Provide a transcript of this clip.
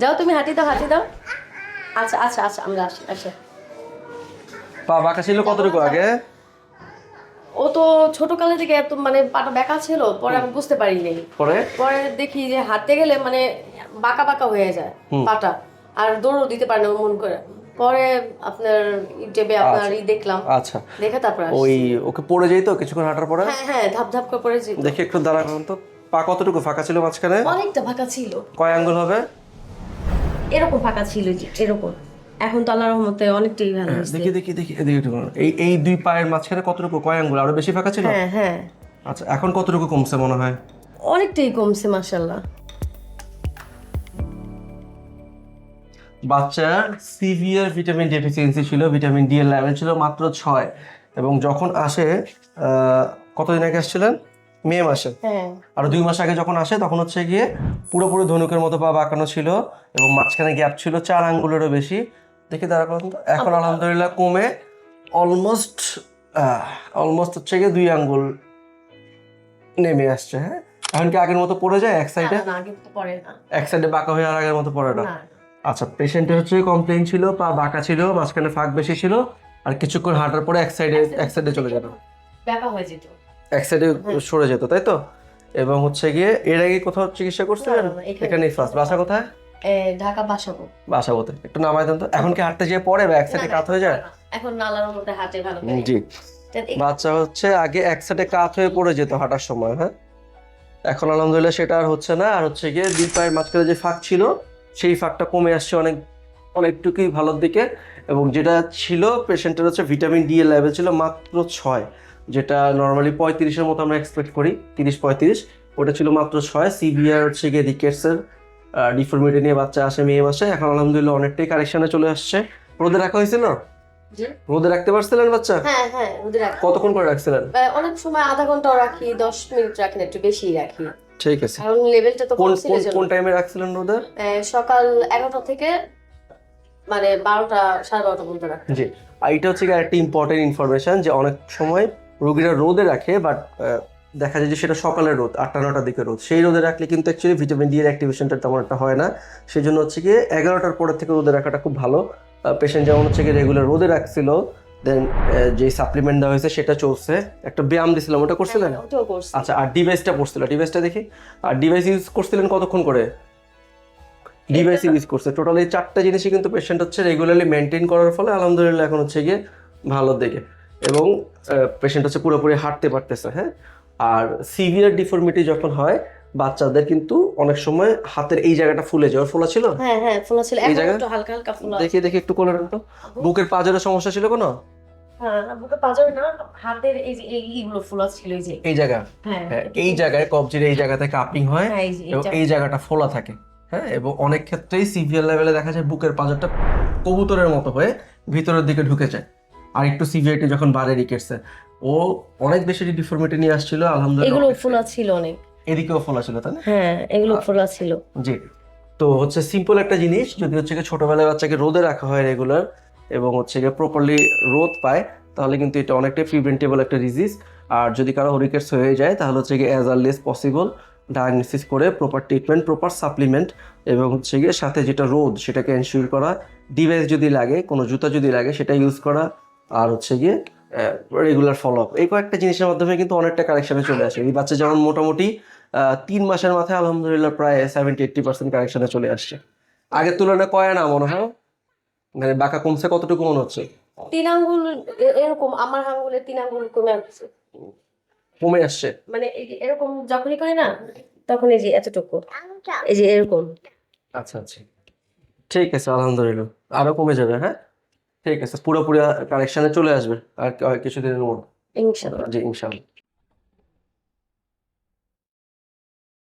যাও তুমি হাঁটি দাও হাঁটি দাও। আচ্ছা আচ্ছা আচ্ছা আমরা আসি আচ্ছা। পা বাঁকা ছিল কতটুকু আগে? ও তো ছোট কালে থেকে এত মানে পাটা বেঁকা ছিল পরে আমি বুঝতে পারিনি। পরে? পরে দেখি যে হাঁটতে গেলে মানে বাঁকা বাঁকা হয়ে যায় পাটা আর দৌড়ও দিতে পারে না মন করে। পরে আপনার ইউটিউবে আপনার ই দেখলাম। আচ্ছা। দেখে তারপর ওই ওকে পড়ে যেত কিছুক্ষণ হাঁটার পরে? হ্যাঁ হ্যাঁ ধাপ ধাপ করে পড়েছি। দেখি একটু দাঁড়া তো। পা কতটুকু ফাঁকা ছিল মাঝখানে? অনেকটা ফাঁকা ছিল। কয় আঙ্গুল হবে? এরকম ফাঁকা ছিল যে এরকম। এখন তো আল্লাহর রহমতে অনেকটাই ভালো হয়েছে। দেখি দেখি দেখি এদিকে একটু করুন। এই এই দুই পায়ের মাঝখানে কতটুকু? কয় আঙ্গুল? আরও বেশি ফাঁকা ছিল? হ্যাঁ হ্যাঁ। আচ্ছা এখন কতটুকু কমছে মনে হয়? অনেকটাই কমছে মাসাল্লাহ বাচ্চার সিভিয়ার ভিটামিন ডেফিসিয়েন্সি ছিল ভিটামিন ডি এর লেভেল ছিল মাত্র ছয়। এবং যখন আসে আহ, কতদিন আগে আসছিলেন? মে মাসে। হ্যাঁ। আর দুই মাস আগে যখন আসে তখন হচ্ছে গিয়ে পুরোপুরি ধনুকের মতো পা বাঁকানো ছিল এবং মাঝখানে গ্যাপ ছিল চার আঙ্গুলেরও বেশি। দেখি তারা এখন আলহামদুলিল্লাহ কমে অলমোস্ট অলমোস্ট হচ্ছে গিয়ে দুই আঙ্গুল নেমে আসছে হ্যাঁ? এখন কি আগের মতো পড়ে যায় এক সাইডে এক সাইডে বাঁকা হয়ে আর আগের মতো পড়ে না? না। আচ্ছা পেশেন্টের হচ্ছে কমপ্লেন ছিল পা বাঁকা ছিল মাঝখানে ফাঁক বেশি ছিল আর কিছুক্ষণ হাঁটার পরে এক সাইডে এক সাইডে চলে যেত। ব্যাপা হয়ে যেত। এক সাইডে সরে যেত তাই তো? এবং হচ্ছে গিয়ে এর আগে কোথাও চিকিৎসা করছিলেন? এখানে। এখানেই ফার্স্ট বাসা কোথায়? ঢাকা বাসাবো। বাসা বলতে একটু নামাই দেন তো। এখন কি হাঁটতে যেয়ে পড়ে বা এক সাইডে কাত হয়ে যায়? এখন নালার মধ্যে হাঁটে ভালো জি। বাচ্চা হচ্ছে আগে এক সাইডে কাত হয়ে পড়ে যেত হাঁটার সময় হ্যাঁ? এখন আলহামদুলিল্লাহ সেটা আর হচ্ছে না। আর হচ্ছে গিয়ে দুই পায়ের মাঝখানে যে ফাঁক ছিল সেই ফাঁকটা কমে আসছে অনেক অনেকটুকুই ভালোর দিকে। এবং যেটা ছিল পেশেন্টের হচ্ছে ভিটামিন ডি এর লেভেল ছিল মাত্র ছয়। যেটা নর্মালি পঁয়ত্রিশের মতো আমরা এক্সপেক্ট করি তিরিশ পঁয়ত্রিশ। ওটা ছিল মাত্র ছয়। সিভিআর হচ্ছে গিয়ে রিকেটসের ডিফর্মিটি নিয়ে বাচ্চা আসে মেয়ে মাসে এখন আলহামদুলিল্লাহ অনেকটাই কারেকশনে চলে আসছে। রোদে রাখা হয়েছিল জি? রোদে রাখতে পারছিলেন বাচ্চা? হ্যাঁ হ্যাঁ রোদে রাখি। কতক্ষণ করে রাখছিলেন? অনেক সময় আধা ঘন্টাও রাখি দশ মিনিট রাখি না একটু বেশি রাখি। ঠিক আছে। কারণ লেভেলটা তো কোন কোন টাইমে রাখছিলেন রোদে? সকাল এগারোটা থেকে মানে বারোটা সাড়ে বারোটা পর্যন্ত রাখি জি। আর এটা হচ্ছে একটা ইম্পর্টেন্ট ইনফরমেশন যে অনেক সময় রোগীরা রোদে রাখে বাট দেখা যায় যে সেটা সকালের রোদ আটটা নটার দিকে রোদ। সেই রোদে রাখলে কিন্তু অ্যাকচুয়ালি ভিটামিন ডি এর অ্যাক্টিভেশনটা তেমন একটা হয় না। সেই জন্য হচ্ছে গিয়ে এগারোটার পরের থেকে রোদে রাখাটা খুব ভালো। পেশেন্ট যেমন হচ্ছে গিয়ে রেগুলার রোদে রাখছিল দেন যে সাপ্লিমেন্ট দেওয়া হয়েছে সেটা চলছে। একটা ব্যায়াম দিছিলাম ওটা করছিলেন? হ্যাঁ, আচ্ছা আর ডিভাইসটা পড়ছিল ডিভাইসটা দেখি। আর ডিভাইস ইউজ করছিলেন কতক্ষণ করে? ডিভাইস ইউজ করছে। টোটাল এই চারটা জিনিসই কিন্তু পেশেন্ট হচ্ছে রেগুলারলি মেনটেন করার ফলে আলহামদুলিল্লাহ এখন হচ্ছে গিয়ে ভালোর দিকে। এবং পেশেন্ট হচ্ছে পুরোপুরি হাঁটতে পারতেছে হ্যাঁ? আর সিভিয়ার ডিফর্মিটি যখন হয় বাচ্চাদের কিন্তু অনেক সময় হাতের এই জায়গাটা ফুলে যায়। ওর ফোলা ছিল? হ্যাঁ হ্যাঁ ফোলা ছিল। এই জায়গা? একটু হালকা হালকা ফোলা। দেখি দেখি একটু কোলে তো বুকের পাঁজরের সমস্যা ছিল কোনো? হ্যাঁ বুকে পাঁজর না হাতের এই যে এইগুলো ফোলা ছিল এই যে। এই জায়গা? হ্যাঁ। হ্যাঁ, এই জায়গায় কবজির এই জায়গাতে কাপিং হয় হ্যাঁ, এবং এই জায়গাটা ফোলা থাকে হ্যাঁ? এবং অনেক ক্ষেত্রেই সিভিয়ার লেভেলে দেখা যায় বুকের পাঁজরটা কবুতরের মতো হয়ে ভিতরের দিকে ঢুকে যায়। আর একটু সিভিয়ারিটি যখন বাড়ে রিকেটসে ও অনেক বেশি ডিফর্মিটি নিয়ে আসছিল আলহামদুলিল্লাহ। এগুলো ফোলা ছিল অনেক। এদিকেও ফোলা ছিল তাই না? হ্যাঁ এগুলো ফোলা ছিল। জি। তো হচ্ছে সিম্পল একটা জিনিস যদি হচ্ছে কি ছোটবেলায় বাচ্চাকে রোদে রাখা হয় রেগুলার এবং হচ্ছে গিয়ে প্রপারলি রোদ পায় তাহলে কিন্তু এটা অনেকটাই প্রিভেন্টেবল একটা ডিজিজ আর যদি কারও রিকেটস হয়ে যায় তাহলে হচ্ছে গিয়ে as early as possible diagnosis করে প্রপার ট্রিটমেন্ট প্রপার সাপ্লিমেন্ট এবং হচ্ছে গিয়ে সাথে যেটা রোদ সেটাকে এনশিওর করা। ডিভাইস যদি লাগে কোনো জুতা যদি লাগে সেটা ইউজ করা। আর হচ্ছে গিয়ে রেগুলার ফলো আপ এই কয়েকটা জিনিসের মাধ্যমে কিন্তু অনেকটা কারেকশনে চলে আসে। এই বাচ্চা যেমন মোটামুটি তিন মাসের মাথায় আলহামদুলিল্লাহ প্রায় সেভেন্টি এইট্টি পার্সেন্ট কারেকশনে চলে আসছে। আগের তুলনায় কয় না মনে হয়? মানে বাঁকা কমছে কতটুকু মনে হচ্ছে? তিন আঙ্গুল এরকম আমার আঙ্গুলে তিন আঙ্গুল কমে আসছে। কমে আসছে? মানে এই এরকম যখনই করে না তখন এই যে এতটুকু। এই যে এরকম। আচ্ছা আচ্ছা। ঠিক আছে আলহামদুলিল্লাহ। আরও কমে যাবে হ্যাঁ? ঠিক আছে পুরোপুরি কালেকশনে চলে আসবে আর কিছুদিনের মধ্যে। ইনশাল্লাহ। জি ইনশাআল্লাহ